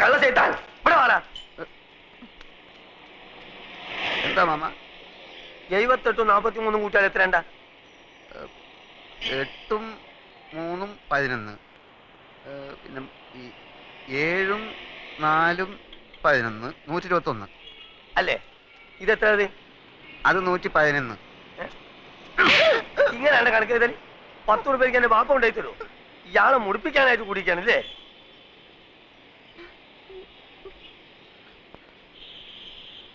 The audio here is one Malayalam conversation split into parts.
കള്ള ഇവിടെ വാടാ എന്താ മാമ? എഴുപത്തെട്ടും നാൽപ്പത്തി മൂന്നും കൂട്ടിയാൽ എത്രണ്ട എട്ടും മൂന്നും പതിനൊന്ന്. പിന്നെ ഏഴും നാലും പതിനൊന്ന്. നൂറ്റി ഇരുപത്തൊന്ന് അല്ലേ? ഇതെത്ര അത് അത് നൂറ്റി പതിനൊന്ന് ഇങ്ങനെയാണ് കണക്ക് പത്ത് റുപ്യക്ക് എന്റെ ബാപ്പ ഉണ്ടായി തരുമോ ഇയാളെ മുടിപ്പിക്കാനായിട്ട് കുടിക്കാണല്ലേ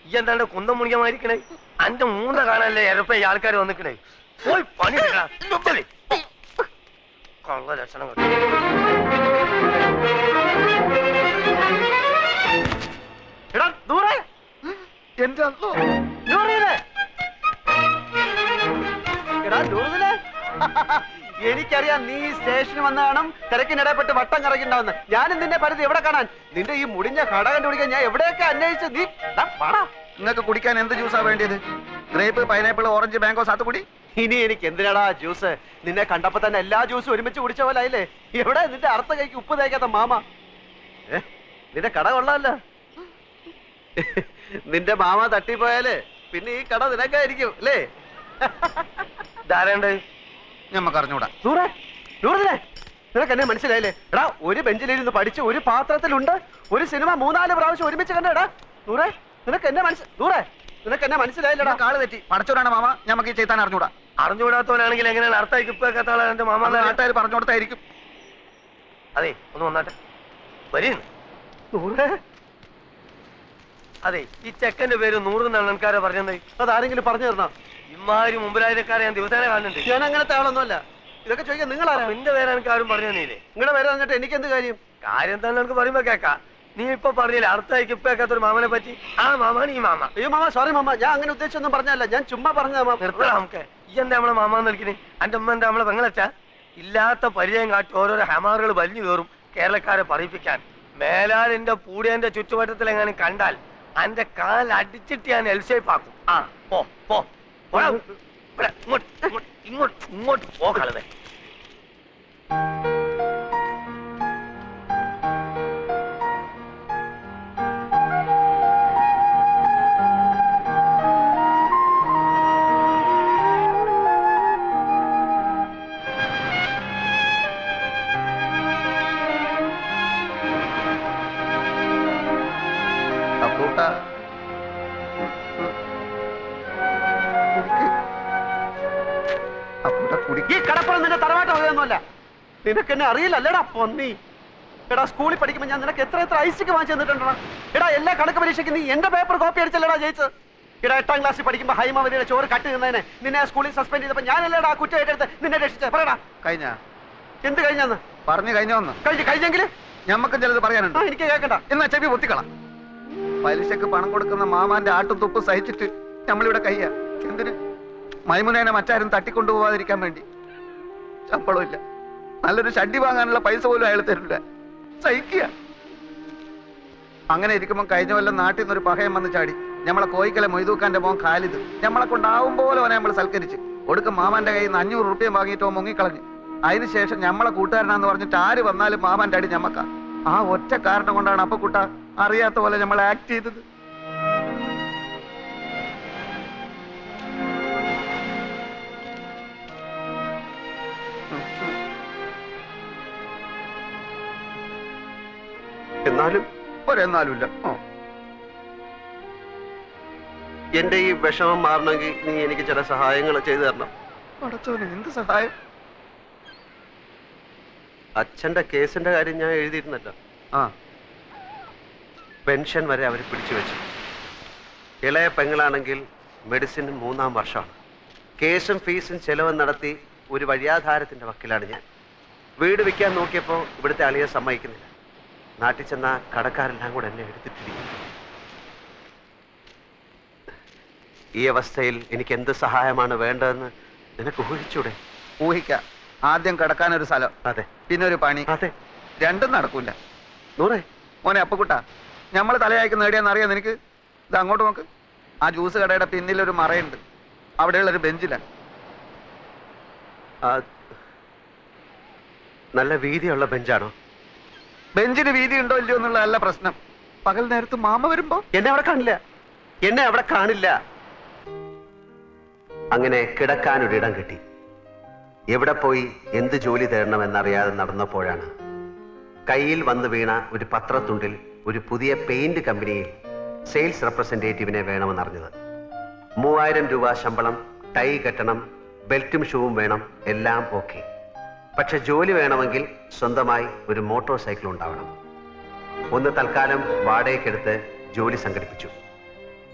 ഈ എന്താണ്ട് കുന്തം മുണിക്കമായിരിക്കണേ അന്റെ മൂന്ന കാണാനല്ലേ ഇരപ്പ ആൾക്കാർ വന്നിക്കണേ? പോയി പണി. കള്ള ലക്ഷണം. എടാ ദൂരെ. എന്റെ നൂറിനെ എടാ നൂറിനെ എനിക്കറിയാം നീ ഈ സ്റ്റേഷനിൽ വന്ന കാണും തിരക്കിനിടപെട്ട് വട്ടം കറങ്ങിണ്ടാവുന്ന ഞാനും നിന്നെ പരിധി എവിടെ കാണാൻ? നിന്റെ ഈ മുടിഞ്ഞ കട കണ്ടുപിടിക്കാൻ ഞാൻ എവിടെയൊക്കെ അന്വേഷിച്ചു? നീ. നിങ്ങൾക്ക് കുടിക്കാൻ എന്ത് ജ്യൂസാ വേണ്ടിയത്? ഗ്രേപ്പ് പൈനാപ്പിൾ ഓറഞ്ച് മാംഗോ സാത്തുകുടി ഇനി എനിക്ക് എന്തിനാടാ ജ്യൂസ് നിന്നെ കണ്ടപ്പോ തന്നെ എല്ലാ ജ്യൂസും ഒരുമിച്ച് കുടിച്ച പോലെ ആയില്ലേ? എവിടെ നിന്റെ അർത്ഥ കൈക്ക് ഉപ്പ് തേക്കാത്ത മാമ? നിന്റെ കട കൊള്ളാമല്ലോ. നിന്റെ മാമ തട്ടിപ്പോയാൽ പിന്നെ ഈ കട നിനക്കായിരിക്കും അല്ലേ? ധാരണ്ട് ഞമ്മക്ക് അറിഞ്ഞൂടാ. നൂറെ നൂറിനെ നിനക്ക് എന്നെ മനസ്സിലായില്ലേ? എടാ ഒരു ബെഞ്ചിലിരുന്ന് പഠിച്ച് ഒരു പാത്രത്തിലുണ്ട് ഒരു സിനിമ മൂന്നാൽ പ്രാവശ്യം ഒരുമിച്ച് കണ്ടടാ. നൂറേ നിനക്ക് എന്നെ മനസ്സിൽ നൂറേ നിനക്ക് എന്നെ മനസ്സിലായില്ലടാ. കാൾ തെറ്റി. പടച്ചോടാണ് മാമ ഞമ്മക്ക് ഈ ചെയ്താൻ അറിഞ്ഞൂടാ. അറിഞ്ഞുകൂടാത്തവനാണെങ്കിൽ എങ്ങനെയാണ് അർത്ഥം ഇപ്പൊക്കെ എന്റെ മാമ നാട്ടുകാർ പറഞ്ഞു കൊടുത്തായിരിക്കും. അതെ ഒന്ന് വന്നാട്ടെ. വരി നൂറെ. അതെ ഈ ചെക്കന്റെ പേര് നൂറ് നണ്ണൻകാരെ പറഞ്ഞത്? അതാരെങ്കിലും പറഞ്ഞു തരണോ? ഇമാതിരി മുമ്പിലായക്കാരെ ഞാൻ ദിവസേന കാണുന്നുണ്ട്. ഞാൻ അങ്ങനത്തെ ആളൊന്നുമല്ല. ഇതൊക്കെ ചോദിക്കാൻ നിങ്ങൾ നിന്റെ പേര് എനിക്ക് ആരും പറഞ്ഞു തന്നില്ലേ? നിങ്ങളുടെ പേര് തന്നിട്ട് എനിക്ക് എന്ത് കാര്യം? കാര്യം തന്നെ എനിക്ക് പറയുമ്പോ കേക്കാം നീ ഇപ്പൊ പറഞ്ഞില്ല അടുത്തായിക്ക് ഇപ്പൊ കേൾക്കാത്തൊരു മാമനെ പറ്റി? ആ മാമാണ് ഈ മാമ. അയ്യോ മാമ സോറി മാമ. ഞാൻ അങ്ങനെ ഉദ്ദേശിച്ചൊന്നും പറഞ്ഞല്ല ഞാൻ ചുമ്മാ പറഞ്ഞ നിർത്തണം നമുക്ക്. ഈ എന്താ നമ്മളെ മാമ വിളിക്കണേ? എന്റെ അമ്മ എന്താ നമ്മളെ പെങ്ങളച്ച? ഇല്ലാത്ത പരിചയം കാട്ടി ഓരോരോ ഹമാറുകൾ വലിഞ്ഞു കയറും കേരളക്കാരെ പറയിപ്പിക്കാൻ. മേലാലിന്റെ പൂടിയന്റെ ചുറ്റുവട്ടത്തിൽ എങ്ങനെ കണ്ടാൽ അന്റെ കാൽ അടിച്ചിട്ട് ഞാൻ എൽ ആക്കും. ആ പോ പോ. ഇങ്ങോട്ട് ഇങ്ങോട്ട് ഇങ്ങോട്ട് ഇങ്ങോട്ട് പോ കുടിക്ക ഈ കടപ്പുറം നിന്റെ തറവാട്ട് വകയൊന്നുമല്ല നിനക്ക് എന്നെ അറിയില്ലല്ലേടാ പൊന്നി. എടാ സ്കൂളിൽ പഠിക്കുമ്പോൾ ഞാൻ നിനക്ക് എത്ര എത്ര ഐസിക്ക് വാങ്ങിച്ചു തന്നിട്ടുണ്ടോ എടാ എല്ലാ കണക്ക് പരീക്ഷയ്ക്ക് നീ എന്റെ പേപ്പർ കോപ്പി അടിച്ചല്ലേടാ ജയിച്ചത്? എടാ എട്ടാം ക്ലാസ്സിൽ പഠിക്കുമ്പോൾ ഹൈമാവതിയുടെ ചോറ് കട്ട് നിന്നതിനെ നിന്നെ സ്കൂളിൽ സസ്പെൻഡ് ചെയ്തപ്പോൾ ഞാനല്ലേടാ ആ കുറ്റമായിട്ടെടുത്ത് ഏറ്റെടുത്ത് നിന്നെ രക്ഷിച്ചത്? പറയടാ. കഴിഞ്ഞ? എന്ത് കഴിഞ്ഞാന്ന്? പറഞ്ഞു കഴിഞ്ഞോന്ന്. കഴിഞ്ഞു കഴിഞ്ഞെങ്കിൽ? ഞമ്മക്കും ചിലത് പറയാനുണ്ട്. എനിക്ക് കേൾക്കണ്ട എന്നാ ചെവി പൊത്തിക്കള. പലിശക്ക് പണം കൊടുക്കുന്ന മാമാന്റെ ആട്ടും തുപ്പും സഹിച്ചിട്ട് നമ്മളിവിടെ കയ്യ. എന്തിന്? മൈമുനേനെ മറ്റാരും തട്ടിക്കൊണ്ടുപോവാതിരിക്കാൻ വേണ്ടി. ശമ്പളമില്ല. നല്ലൊരു ഷഡ്ഡി വാങ്ങാനുള്ള പൈസ പോലും അയാൾ തരില്ല. സഹിക്കുക. അങ്ങനെ ഇരിക്കുമ്പോൾ കഴിഞ്ഞ വല്ല നാട്ടിൽ നിന്നൊരു പഹയം വന്ന് ചാടി. നമ്മളെ കോയിക്കലെ മൊയ്തൂക്കാന്റെ മോൻ കാലിത് നമ്മളെ കൊണ്ടാവും പോലെ അവനെ നമ്മൾ സൽക്കരിച്ച്. ഒടുക്കം മാമാന്റെ കയ്യിൽ നിന്ന് അഞ്ഞൂറ് റുപ്യം വാങ്ങിയിട്ട് മുങ്ങിക്കളഞ്ഞു. അതിനുശേഷം നമ്മളെ കൂട്ടുകാരനാന്ന് പറഞ്ഞിട്ട് ആര് വന്നാലും മാമാന്റെ അടി ഞമ്മക്ക. ആ ഒറ്റ കാരണം കൊണ്ടാണ് അപ്പൊ കൂട്ട അറിയാത്ത പോലെ നമ്മൾ ആക്ട് ചെയ്തത്. എന്നാലും ഒരെന്നാലുമില്ല എന്റെ ഈ വിഷമം മാറണമെങ്കിൽ നീ എനിക്ക് ചില സഹായങ്ങൾ ചെയ്തു തരണം. പടച്ചോനെ എന്ത് സഹായം? അച്ഛന്റെ കേസിന്റെ കാര്യം ഞാൻ എഴുതിയിരുന്നല്ലോ. ആ. പെൻഷൻ വരെ അവർ പിടിച്ചു വെച്ചു. ഇളയ പെങ്ങളാണെങ്കിൽ മെഡിസിൻ മൂന്നാം വർഷമാണ്. കേസും ഫീസും ചെലവും നടത്തി ഒരു വഴിയാധാരത്തിന്റെ വക്കിലാണ് ഞാൻ. വീട് വിൽക്കാൻ നോക്കിയപ്പോൾ ഇവിടുത്തെ അളിയെ സമ്മതിക്കുന്നില്ല. നാട്ടിൽ ചെന്ന കടക്കാരെല്ലാം കൂടെ എന്നെ എടുത്തിട്ടിരിക്കുന്നു. ഈ അവസ്ഥയിൽ എനിക്ക് എന്ത് സഹായമാണ് വേണ്ടതെന്ന് നിനക്ക് ഊഹിച്ചൂടെ? ഊഹിക്ക. ആദ്യം കിടക്കാൻ ഒരു സ്ഥലം അതെ. പിന്നെ ഒരു പണി. അതെ. രണ്ടും നടക്കൂല. നൂറേ. മോനെ അപ്പക്കുട്ട നമ്മൾ തലയായിക്ക് നേടിയാന്ന് അറിയാം നിനക്ക്? ഇത് അങ്ങോട്ട് നോക്ക്. ആ ജ്യൂസ് കടയുടെ പിന്നിലൊരു മറയുണ്ട്. അവിടെയുള്ള ഒരു ബെഞ്ചിലാണ് നല്ല വീതിയുള്ള ബെഞ്ചാണോ? ബെഞ്ചിന് വീതി ഉണ്ടോ ഇല്ലയോ എന്നുള്ളതല്ല പ്രശ്നം. പകൽ നേരത്ത് മാമ വരുമ്പോ? എന്നെ അവിടെ കാണില്ല. എന്നെ അവിടെ കാണില്ല. അങ്ങനെ കിടക്കാൻ ഒരിടം കിട്ടി. എവിടെ പോയി എന്ത് ജോലി തേടണമെന്നറിയാതെ നടന്നപ്പോഴാണ്. കയ്യിൽ വന്നു വീണ ഒരു പത്രത്തുണ്ടിൽ ഒരു പുതിയ പെയിന്റ് കമ്പനിയിൽ സെയിൽസ് റെപ്രസെന്റേറ്റീവിനെ വേണമെന്നറിഞ്ഞത്. മൂവായിരം രൂപ ശമ്പളം ടൈ കെട്ടണം ബെൽറ്റും ഷൂവും വേണം എല്ലാം ഓക്കെ. പക്ഷെ ജോലി വേണമെങ്കിൽ സ്വന്തമായി ഒരു മോട്ടോർ സൈക്കിൾ ഉണ്ടാവണം. ഒന്ന് തൽക്കാലം വാടകയ്ക്കെടുത്ത് ജോലി സംഘടിപ്പിച്ചു.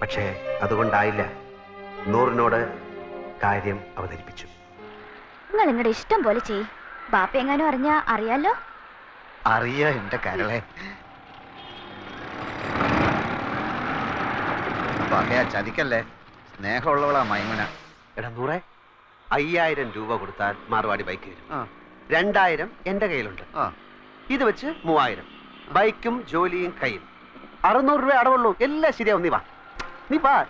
പക്ഷേ അതുകൊണ്ടായില്ല. നൂറിനോട് കാര്യം അവതരിപ്പിച്ചു. നിങ്ങൾ നിങ്ങളുടെ ഇഷ്ടം പോലെ ചെയ് ബാപ്പ എങ്ങാനും അറിഞ്ഞാ അറിയാലോ? അറിയാ എന്റെ കരളെ. ചതിക്കല്ലേ? സ്നേഹമുള്ളവളാ മൈമുന. എടാ നൂറെ അയ്യായിരം രൂപ കൊടുത്താൽ മാറുവാടി ബൈക്ക് വരും. ആ. രണ്ടായിരം എന്റെ കയ്യിലുണ്ട്. ഇത് വെച്ച് മൂവായിരം. ബൈക്കും ജോലിയും കയ്യിൽ. അറുന്നൂറ് രൂപ അടവുള്ളൂ. എല്ലാം ശരിയാവും. നീ വാ. നീ വാ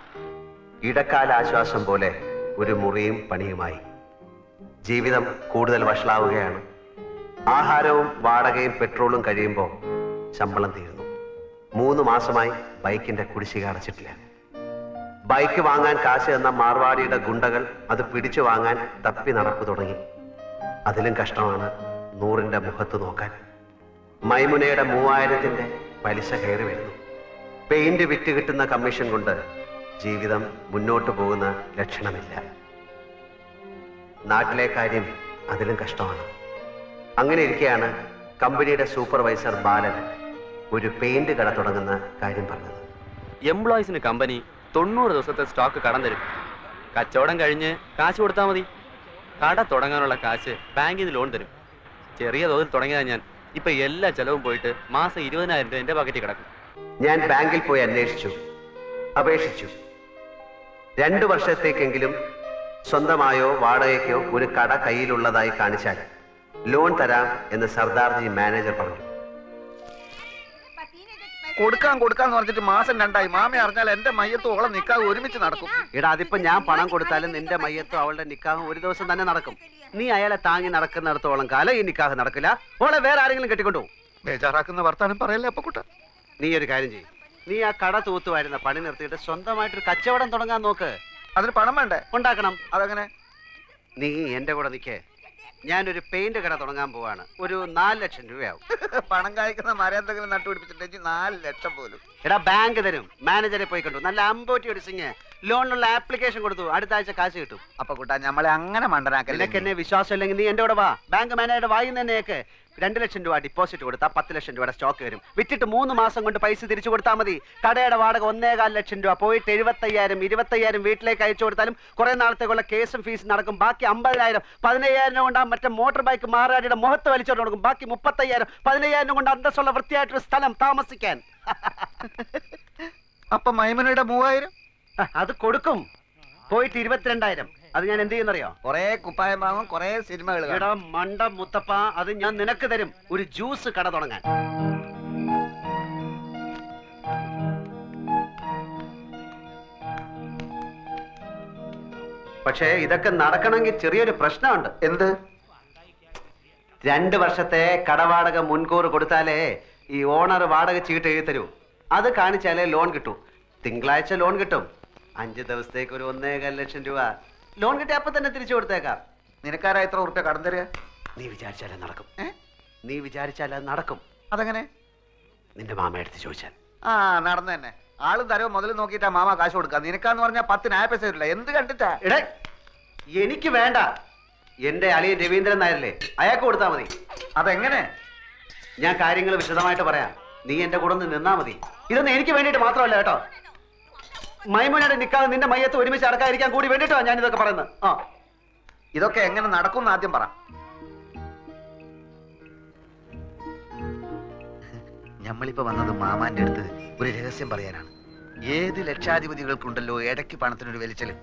ഇടക്കാല ആശ്വാസം പോലെ ഒരു മുറിയും പണിയുമായി. ജീവിതം കൂടുതൽ വഷളാവുകയാണ്. ആഹാരവും വാടകയും പെട്രോളും കഴിയുമ്പോൾ ശമ്പളം തീരുന്നു. മൂന്ന് മാസമായി ബൈക്കിന്റെ കുടിശ്ശിക അടച്ചിട്ടില്ല. ബൈക്ക് വാങ്ങാൻ കാശ് എന്ന മാർവാടിയുടെ ഗുണ്ടകൾ അത് പിടിച്ചു വാങ്ങാൻ തപ്പി നടപ്പ് തുടങ്ങി. അതിലും കഷ്ടമാണ് നൂറിന്റെ മുഖത്ത് നോക്കാൻ. മൈമുനയുടെ മൂവായിരത്തിന്റെ പലിശ കയറി വരുന്നു. പെയിന്റ് വിറ്റ് കിട്ടുന്ന കമ്മീഷൻ കൊണ്ട് ജീവിതം മുന്നോട്ട് പോകുന്ന ലക്ഷണമില്ല. നാട്ടിലെ കാര്യം അതിലും കഷ്ടമാണ്. അങ്ങനെ ഇരിക്കെയാണ് കമ്പനിയുടെ സൂപ്പർവൈസർ ബാലൻ ഒരു പെയിന്റ് കട തുടങ്ങുന്ന കാര്യം പറഞ്ഞത്. എംപ്ലോയീസിന് കമ്പനി തൊണ്ണൂറ് ദിവസത്തെ സ്റ്റോക്ക് കടം തരും. കച്ചവടം കഴിഞ്ഞ് കാശ് കൊടുത്താൽ മതി. കട തുടങ്ങാനുള്ള കാശ് ബാങ്കിൽ നിന്ന് ലോൺ തരും. ചെറിയ തോതിൽ തുടങ്ങിയതാ ഞാൻ. ഇപ്പൊ എല്ലാ ചെലവും പോയിട്ട് മാസം ഇരുപതിനായിരം രൂപ എന്റെ പാക്കറ്റിൽ കിടക്കും. ഞാൻ ബാങ്കിൽ പോയി അന്വേഷിച്ചു. അപേക്ഷിച്ചു. രണ്ടു വർഷത്തേക്കെങ്കിലും സ്വന്തമായോ വാടകയ്ക്കോ ഒരു കട കയ്യിലുള്ളതായി കാണിച്ചാൽ ലോൺ തരാം എന്ന് സർദാർജി മാനേജർ പറഞ്ഞു. കൊടുക്കാൻ കൊടുക്കാന്ന് പറഞ്ഞിട്ട് മാസം രണ്ടായി. മാമ അറിഞ്ഞാൽ എന്റെ മയ്യത്തും അവളെ നിക്കാതെ ഒരുമിച്ച് നടക്കും. എടാ അതിപ്പോ ഞാൻ പണം കൊടുത്താലും നിന്റെ മയ്യത്തും അവളുടെ നിക്കാഹും ഒരു ദിവസം തന്നെ നടക്കും. നീ അയാളെ താങ്ങി നടക്കുന്നിടത്തോളം കാലം ഈ നിക്കാഹ് നടക്കില്ല. ഓളെ വേറെ ആരെങ്കിലും കെട്ടിക്കൊണ്ടു ബേജാറാക്കുന്ന വർത്താനം പറയല്ലേ അപ്പൊ കുട്ട നീ ഒരു കാര്യം ചെയ്യും. നീ ആ കട തൂത്തുവായിരുന്ന പണി നിർത്തിയിട്ട് സ്വന്തമായിട്ടൊരു കച്ചവടം തുടങ്ങാൻ നോക്ക്. അതിന് പണം വേണ്ടേ? ഉണ്ടാക്കണം. അതങ്ങനെ? നീ എന്റെ കൂടെ നിൽക്കേ ഞാനൊരു പെയിന്റ് കട തുടങ്ങാൻ പോവാണ്. ഒരു നാല് ലക്ഷം രൂപയാവും. പണം കായ്ക്കുന്ന മരം എന്തെങ്കിലും നട്ടുപിടിപ്പിച്ചിട്ടുണ്ടെങ്കിൽ നാല് ലക്ഷം പോലും. എടാ ബാങ്ക് തരും. മാനേജറെ പോയി കണ്ടു. നല്ല അമ്പോറ്റി ഒടിസിങ് ലോണിനുള്ള ആപ്ലിക്കേഷൻ കൊടുത്തു. അടുത്ത ആഴ്ച കാശ് കിട്ടും. അപ്പൊ കൂട്ടാ നമ്മളെ അങ്ങനെ മണ്ടനാക്കല്ലേ എന്നെ വിശ്വാസം ഇല്ലെങ്കിൽ നീ എന്റെ കൂടെ വാ. ബാങ്ക് മാനേജറുടെ വായി തന്നെയൊക്കെ. രണ്ട് ലക്ഷം രൂപ ഡിപ്പോസിറ്റ് കൊടുത്താൽ പത്ത് ലക്ഷം രൂപയുടെ സ്റ്റോക്ക് വരും. വിറ്റിട്ട് മൂന്ന് മാസം കൊണ്ട് പൈസ തിരിച്ചു കൊടുത്താൽ മതി. കടയുടെ വാടക ഒന്നേകാൽ ലക്ഷം രൂപ. പോയിട്ട് എഴുപത്തയ്യായിരം ഇരുപത്തയ്യായിരം വീട്ടിലേക്ക് അയച്ചു കൊടുത്താലും കുറെ നാളത്തേക്കുള്ള കേസും ഫീസും നടക്കും. ബാക്കി അമ്പതിനായിരം പതിനയ്യായിരം കൊണ്ട് ആ മറ്റേ മോട്ടോർ ബൈക്ക് മാറാടിയുടെ മുഖത്ത് വലിച്ചോണ്ട് കൊടുക്കും ബാക്കി മുപ്പത്തയ്യായിരം പതിനയ്യായിരം കൊണ്ട് അന്തസ്സുള്ള വൃത്തിയായിട്ടൊരു സ്ഥലം താമസിക്കാൻ. അപ്പൊ മൈമനയുടെ മൂവായിരം? അത് കൊടുക്കും. പോയിട്ട് ഇരുപത്തിരണ്ടായിരം. അത് ഞാൻ എന്ത് ചെയ്യുന്നറിയോ കൊറേ കുപ്പായം വാങ്ങും കൊറേ സിനിമകൾ എടാ മണ്ട മുത്തപ്പ അത് ഞാൻ നിനക്ക് തരും. ഒരു ജ്യൂസ് കട തുടങ്ങാൻ. പക്ഷേ ഇതൊക്കെ നടക്കണമെങ്കിൽ ചെറിയൊരു പ്രശ്നമുണ്ട്. എന്ത്? രണ്ട് വർഷത്തെ കടവാടക മുൻകൂർ കൊടുത്താലേ ഈ ഓണർ വാടക ചീട്ട് എഴുതി തരൂ. അത് കാണിച്ചാലേ ലോൺ കിട്ടൂ. തിങ്കളാഴ്ച ലോൺ കിട്ടും. അഞ്ച് ദിവസത്തേക്ക് ഒരു ഒന്നേകാൽ ലക്ഷം രൂപ. ലോൺ കിട്ടിയ അപ്പൊ തന്നെ തിരിച്ചു കൊടുത്തേക്കാം. നിനക്കാരാ ഇത്ര ഉറുപ്പ്യ കടം തരിക? നീ വിചാരിച്ചാലേ നടക്കും? നീ വിചാരിച്ചാലേ നടക്കും. അതെങ്ങനെ? നിന്റെ മാമ എടുത്ത് ചോദിച്ചാൽ. ആ നടന്നു തന്നെ. ആളും തരവ് മുതൽ നോക്കിയിട്ടാ മാമ കാശ് കൊടുക്കുക നിനക്കാന്ന് പറഞ്ഞാൽ പത്തിനായ പൈസ തരില്ല. എന്ത് കണ്ടിട്ടാ? എടേ എനിക്ക് വേണ്ട. എന്റെ അളിയൻ രവീന്ദ്രൻ നായരല്ലേ? അയാൾക്ക് കൊടുത്താൽ മതി. അതെങ്ങനെ? ഞാൻ കാര്യങ്ങൾ വിശദമായിട്ട് പറയാം. നീ എന്റെ കൂടെ നിന്നാ മതി. ഇതൊന്നും എനിക്ക് വേണ്ടിയിട്ട് മാത്രമല്ല കേട്ടോ. മൈമോനയുടെ നിക്കാതെ നിന്റെ മയ്യത്ത് ഒരുമിച്ച് അടക്കാതിരിക്കാൻ കൂടി വേണ്ടിട്ടോ ഞാൻ ഇതൊക്കെ പറയുന്നത്. ആ. ഇതൊക്കെ എങ്ങനെ നടക്കും ആദ്യം പറ. ഞമ്മളിപ്പോ വന്നത് മാമാന്റെ അടുത്ത് ഒരു രഹസ്യം പറയാനാണ്. ഏത് ലക്ഷാധിപതികൾക്കുണ്ടല്ലോ ഇടയ്ക്ക് പണത്തിനൊരു വലിച്ചൽ?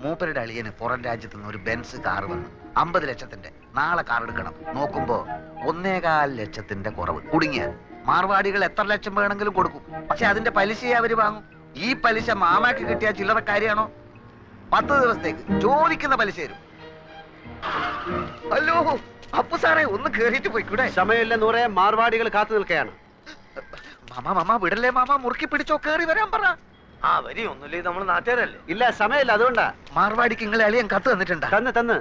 മൂപ്പരുടെ അളിയന് പുറം രാജ്യത്ത് നിന്ന് ഒരു ബെൻസ് കാർ വന്നു. അമ്പത് ലക്ഷത്തിന്റെ. നാളെ കാർ എടുക്കണം. നോക്കുമ്പോ ഒന്നേകാൽ ലക്ഷത്തിന്റെ കുറവ്. കുടുങ്ങിയ. മാർവാടികൾ എത്ര ലക്ഷം വേണമെങ്കിലും കൊടുക്കും. പക്ഷെ അതിന്റെ പലിശയെ അവർ വാങ്ങും. ഈ പലിശ മാമാക്ക് കിട്ടിയ ചില്ലറ കാര്യമാണോ പത്ത് ദിവസത്തേക്ക് ചോദിക്കുന്ന പലിശ തരും. അല്ലോ അപ്പു സാറേ ഒന്ന് കേറിയിട്ട് പോയിക്കൂടെ? സമയമില്ല നൂറെ മാർവാടികൾ കാത്തു നിൽക്കുകയാണ് മാമ മാമ വിടല്ലേ മാമ മുറുക്കി പിടിച്ചോ കേറി വരാൻ പറ. ആ വരി ഒന്നുമില്ലേ നമ്മൾ നാട്ടുകാരല്ലേ? ഇല്ല സമയമില്ല അതുകൊണ്ടാ. മാർവാടിക്ക് നിങ്ങളെ അളിയൻ കത്ത് തന്നിട്ടുണ്ട്? തന്ന് തന്ന്.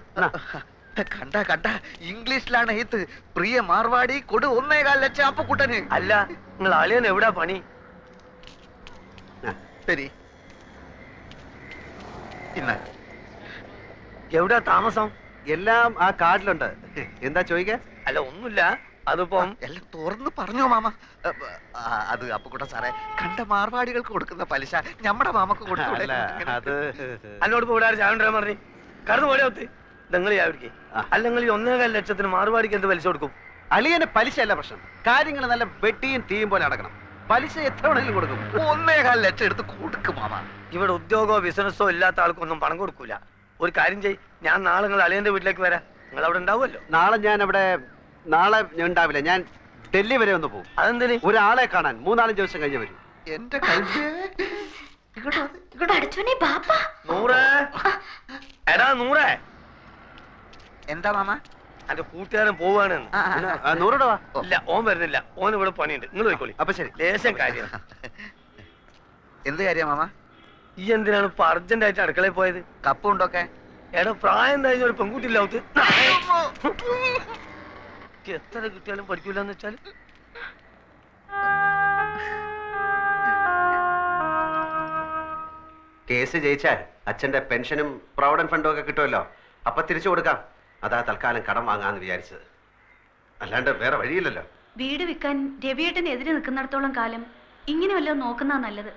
കണ്ട കണ്ട ഇംഗ്ലീഷിലാണ് എഴുത്ത് പ്രിയ മാർവാടി കൊടു ഒന്നേകാൽ ലക്ഷം അപ്പുക്കുട്ടന്. അല്ല നിങ്ങൾ അളിയൻ എവിടാ പണി? ശരി. എവിടാ താമസം? എല്ലാം ആ കാർഡിലുണ്ട് എന്താ ചോദിക്കാ? അല്ല ഒന്നുമില്ല. അതിപ്പം എല്ലാം തുറന്ന് പറഞ്ഞോ മാമ. അത് അപ്പുക്കുട്ടൻ സാറേ കണ്ട മാർവാടികൾക്ക് കൊടുക്കുന്ന പലിശ ഞമ്മടെ മാമക്ക് കൊടുത്തൂടെ? അല്ല അത് ഇവിടെ കൊണ്ടുവരാൻ പറഞ്ഞു? കടന്നു പോടെ ഒത്ത്. നിങ്ങൾ ചാവിടിക്ക് അല്ലെങ്കിൽ ഈ ഒന്നേകാൽ ലക്ഷത്തിന് മാർവാടിക്ക് എന്ത് പലിശ കൊടുക്കും? അളിയന് പലിശ അല്ല പ്രശ്നം. കാര്യങ്ങൾ നല്ല വെട്ടിയും തീയും പോലെ നടക്കണം. പലിശ എത്ര വേണമെങ്കിലും കൊടുക്കും. ഒന്നേകാൽ ലക്ഷം എടുത്ത് കൊടുക്കും മാമ. ഇവിടെ ഉദ്യോഗമോ ബിസിനസ്സോ ഇല്ലാത്ത ആൾക്കൊന്നും പണം കൊടുക്കൂല. ഒരു കാര്യം ചെയ് ഞാൻ നാളെ നിങ്ങൾ അളിയന്റെ വീട്ടിലേക്ക് വരാം. നിങ്ങൾ അവിടെ ഉണ്ടാവുമല്ലോ. നാളെ ഞാൻ അവിടെ നാളെ ഞാൻ ഉണ്ടാവില്ല. ഞാൻ ഡൽഹി വരെ ഒന്ന് പോകും അതെന്തിന്? ഒരാളെ കാണാൻ മൂന്നാലഞ്ച് ദിവസം കഴിഞ്ഞ് വരും. എന്റെ എടാ നൂറേ. എന്താ മാമ? എന്റെ കൂട്ടുകാരൻ പോവാണ് ആ, ആ, പിന്നെ, ആ. ആ, നൂറ് രൂപ ഇല്ല ഓൻ വരുന്നില്ല. ഓൻ ഇവിടെ പണിയുണ്ട്. നിങ്ങൾ പോയിക്കോളി. അപ്പൊ ശരി. ലേശം കാര്യം. എന്ത് കാര്യം മാമ? ഈ എന്തിനാണ് ഇപ്പൊ അർജന്റ് ആയിട്ട് അടുക്കളയിൽ പോയത്? കപ്പുണ്ടൊക്കെ എടാ പ്രായം കഴിഞ്ഞ ഒരു പെൺകുട്ടി ഇല്ലാവത്ത് എത്ര കിട്ടിയാലും പഠിക്കൂല എന്ന് വെച്ചാൽ കേസ് ജയിച്ചാൽ അച്ഛന്റെ പെൻഷനും പ്രൊവിഡന്റ് ഫണ്ടും ഒക്കെ കിട്ടുമല്ലോ. അപ്പൊ തിരിച്ചു കൊടുക്കാം. അതാ തൽക്കാലം കടം വാങ്ങാന്ന് വിചാരിച്ചത്. അല്ലാണ്ട് വേറെ വഴിയില്ലല്ലോ. വീട് വിൽക്കാൻ രവിയേട്ടനെതിരെ നിൽക്കുന്നിടത്തോളം കാലം ഇങ്ങനെ വല്ലതും നോക്കുന്നതാ നല്ലത്.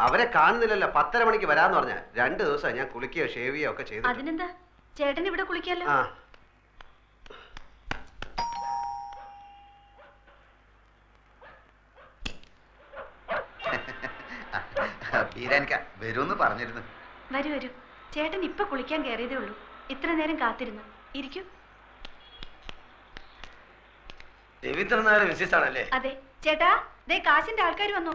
അവരെ കാണുന്നില്ലല്ലോ. പത്തര മണിക്ക് വരാന്ന് പറഞ്ഞ. രണ്ടു ദിവസം ഞാൻ കുളിക്കുകയോ ഷേവ് ചെയ്യോ ഒക്കെ ചെയ്തു അതിനെന്താ? ചേട്ടൻ ഇവിടെ കുളിക്കാലോ? ആ ബീരാനിക്ക വരുമെന്ന് പറഞ്ഞിരുന്നു. വരൂ വരൂ. ചേട്ടൻ ഇപ്പൊ കുളിക്കാൻ കയറിയതേ ഉള്ളൂ. ഇത്ര നേരം കാത്തിരുന്നു. ഇരിക്കൂ. രവീന്ദ്രൻ വിശേഷാണല്ലേ ആണല്ലേ അതെ. ചേട്ടാ ദേ കാശിന്റെ ആൾക്കാർ വന്നു.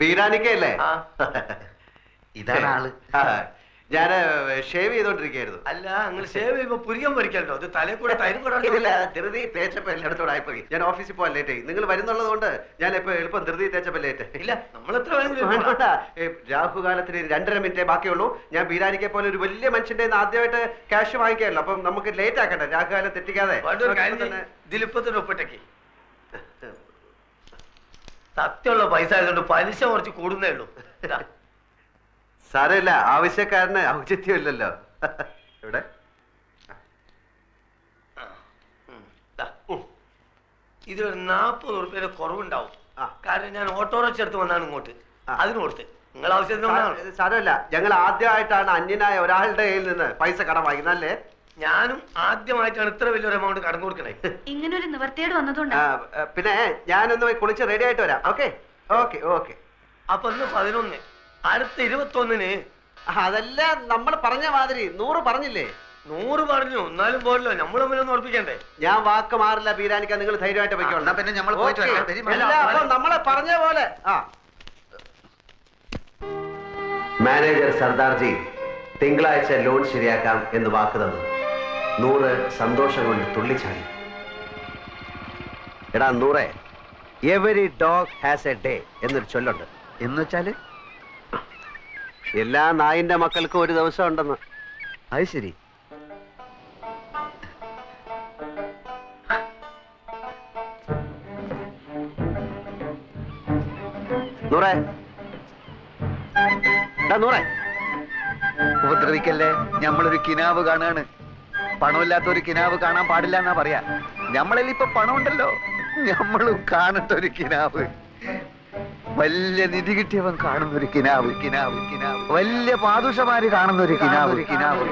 ബീരാനിക്കല്ലേ ഇതാണ് ആൾ. ഞാൻ ഷേവ് ചെയ്തോണ്ടിരിക്കുകയായിരുന്നു. അല്ല നിങ്ങൾ ഷേവ് ചെയ്യുമ്പോ പുരികം പൊരിക്കല്ലോ അത് തലേ കൂടെ തൈരും കൂടെ ഇല്ല ധൃതി തേച്ചപ്പോ എല്ലായിടത്തോടെ ആയിപ്പോയി. ഞാൻ ഓഫീസിൽ പോകാൻ ലേറ്റ് ആയി. നിങ്ങൾ വരുന്നുള്ളത് കൊണ്ട് ഞാൻ ഇപ്പൊ എളുപ്പം ധൃതി തേച്ചപ്പോ ലേറ്റ് ഇല്ല നമ്മൾ എത്ര രാഹുകാലത്തിന് രണ്ടര മിനിറ്റേ ബാക്കിയുള്ളൂ. ഞാൻ ബീരാനിക്കെ പോലെ ഒരു വലിയ മനുഷ്യന്റെ ആദ്യമായിട്ട് ക്യാഷ് വാങ്ങിക്കാമല്ലോ അപ്പം നമുക്ക് ലേറ്റ് ആക്കട്ടെ രാഹുകാലം തെറ്റിക്കാതെ. തന്നെ ഒപ്പിട്ടേക്ക് സത്യമുള്ള പൈസ ആയതുകൊണ്ട് പലിശ കുറച്ച് കൂടുന്നേ ഉള്ളൂ. സാരമില്ല ആവശ്യക്കാരന് ഔചിത്യമില്ലല്ലോ. ഇവിടെ ഉം, നാപ്പത് ഉറുപ്പ്യയുടെ കുറവുണ്ടാവും. കാരണം ഞാൻ ഓട്ടോറിക്ഷ എടുത്ത് വന്നാണ് ഇങ്ങോട്ട്. അതിന് കൊടുത്ത്. നിങ്ങൾ ആവശ്യത്തിന് സാരമില്ല ഞങ്ങൾ ആദ്യമായിട്ടാണ് അന്യനായ ഒരാളുടെ കയ്യിൽ നിന്ന് പൈസ കടം വാങ്ങിക്കുന്നത് അല്ലേ ഞാനും ആദ്യമായിട്ടാണ് ഇത്ര വലിയൊരു എമൗണ്ട് കടം കൊടുക്കണേ. ഇങ്ങനൊരു നിവർത്തിയേട് നിവർത്തിയോട് വന്നതുകൊണ്ട് പിന്നെ ഞാനൊന്ന് പോയി കുളിച്ച് റെഡി ആയിട്ട് വരാം. ഓക്കെ ഓക്കെ ഓക്കെ അപ്പൊ ഇന്ന് പതിനൊന്ന്. അടുത്ത ഇരുപത്തൊന്നിന്. അതല്ല നമ്മൾ പറഞ്ഞ മാതിരി നൂറ് പറഞ്ഞില്ലേ? നൂറ് പറഞ്ഞു. എന്നാലും പോരല്ലോ. നമ്മൾ തമ്മിലൊന്നും ഉറപ്പിക്കണ്ടേ? ഞാൻ വാക്ക് മാറില്ല പീരാനിക്ക നിങ്ങൾ ധൈര്യമായിട്ട് പൊയ്ക്കോളാം പിന്നെ നമ്മൾ. നമ്മളെ പറഞ്ഞ പോലെ ആ. മാനേജർ സർദാർജി തിങ്കളാഴ്ച ലോൺ ശരിയാക്കാം എന്ന് വാക്ക് തന്നു. നൂറ് സന്തോഷം കൊണ്ട് തുള്ളിച്ചാടി. എടാ നൂറെ every dog has a day എന്നൊരു ചൊല്ലുണ്ട്. എന്ന് വെച്ചാൽ? എല്ലാ നായിന്റെ മക്കൾക്കും ഒരു ദിവസം ഉണ്ടെന്ന്. അത് ശരി. നൂറെ. എടാ നൂറെ. ഉപദ്രവിക്കല്ലേ? ഞമ്മളൊരു കിനാവ് കാണാണ്. പണമില്ലാത്ത ഒരു കിനാവ് കാണാൻ പാടില്ല എന്നാ പറയാ. ഞമ്മളിൽ ഇപ്പൊ പണമുണ്ടല്ലോ. ഞമ്മളും കാണട്ടെ ഒരു കിനാവ്. വലിയ നിധി കിട്ടിയവൻ കാണുന്നൊരു കിനാവ് കിനാവ് കിനാവ്. വലിയ പാദുഷമാര് കാണുന്നൊരു കിനാവ് കിനാവ്.